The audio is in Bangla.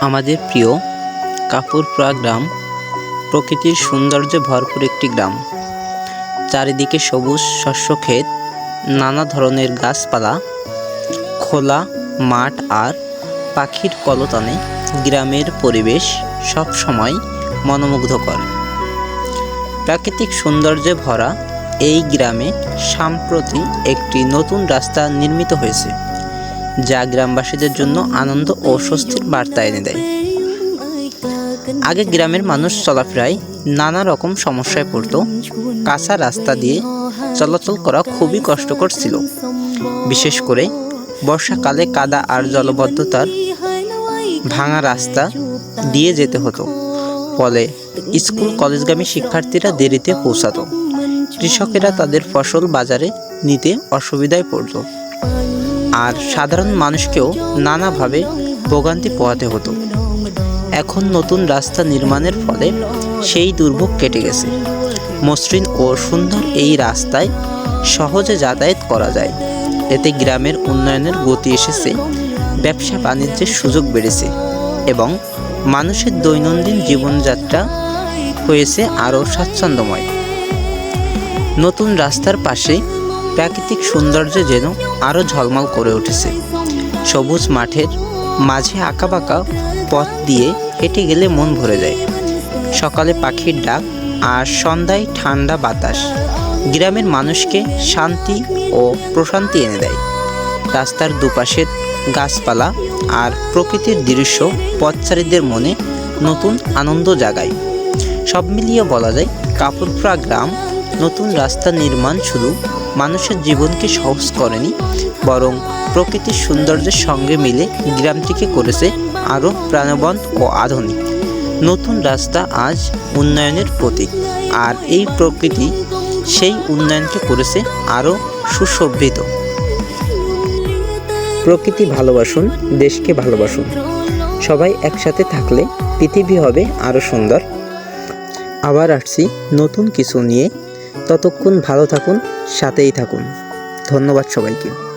আমাদের প্রিয় কাপুরপুরা গ্রাম, প্রকৃতির সৌন্দর্যে ভরপুর একটি গ্রাম। চারিদিকে সবুজ শস্যক্ষেত, নানা ধরনের গাছপালা, খোলা মাঠ আর পাখির কলতানে গ্রামের পরিবেশ সব সময় মনোমুগ্ধকর। প্রাকৃতিক সৌন্দর্যে ভরা এই গ্রামে সাম্প্রতি একটি নতুন রাস্তা নির্মিত হয়েছে। যা গ্রামবাসীদের জন্য আনন্দ ও স্বস্তির বার্তা এনে দেয়। আগে গ্রামের মানুষ চলাফেরায় নানা রকম সমস্যায় পড়ত। কাঁচা রাস্তা দিয়ে চলাচল করা খুবই কষ্টকর ছিল। বিশেষ করে বর্ষাকালে কাদা আর জলবদ্ধতার ভাঙা রাস্তা দিয়ে যেতে হতো। ফলে স্কুল কলেজগামী শিক্ষার্থীরা দেরিতে পৌঁছাতো। কৃষকেরা তাদের ফসল বাজারে নিতে অসুবিধায় পড়ত। আর সাধারণ মানুষকেও নানাভাবে ভোগান্তি পোহাতে হতো। এখন নতুন রাস্তা নির্মাণের ফলে সেই দুর্ভোগ কেটে গেছে। মসৃণ ও সুন্দর এই রাস্তায় সহজে যাতায়াত করা যায়। এতে গ্রামের উন্নয়নের গতি এসেছে, ব্যবসা বাণিজ্যের সুযোগ বেড়েছে এবং মানুষের দৈনন্দিন জীবনযাত্রা হয়েছে আরও স্বাচ্ছন্দ্যময়। নতুন রাস্তার পাশে প্রাকৃতিক সৌন্দর্য যেন আরও ঝলমল করে উঠেছে। সবুজ মাঠের মাঝে আঁকাবাঁকা পথ দিয়ে হেঁটে গেলে মন ভরে যায়। সকালে পাখির ডাক আর সন্ধ্যায় ঠান্ডা বাতাস গ্রামের মানুষকে শান্তি ও প্রশান্তি এনে দেয়। রাস্তার দুপাশের গাছপালা আর প্রকৃতির দৃশ্য পথচারীদের মনে নতুন আনন্দ জাগায়। সব মিলিয়ে বলা যায় কাপুরপুরা গ্রাম নতুন রাস্তা নির্মাণ শুধু মানুষের জীবনকে সহজ করেনি, বরং প্রকৃতির সৌন্দর্যের সঙ্গে মিলে গ্রামটিকে করেছে আরও প্রাণবন্ত ও আধুনিক। নতুন রাস্তা আজ উন্নয়নের প্রতীক, আর এই প্রকৃতি সেই উন্নয়নকে করেছে আরও সুশোভিত। প্রকৃতি ভালোবাসুন, দেশকে ভালোবাসুন। সবাই একসাথে থাকলে পৃথিবী হবে আরও সুন্দর। আবার আসছি নতুন কিছু নিয়ে ততক্ষণ ভালো থাকুন সাথেই থাকুন। ধন্যবাদ সবাইকে।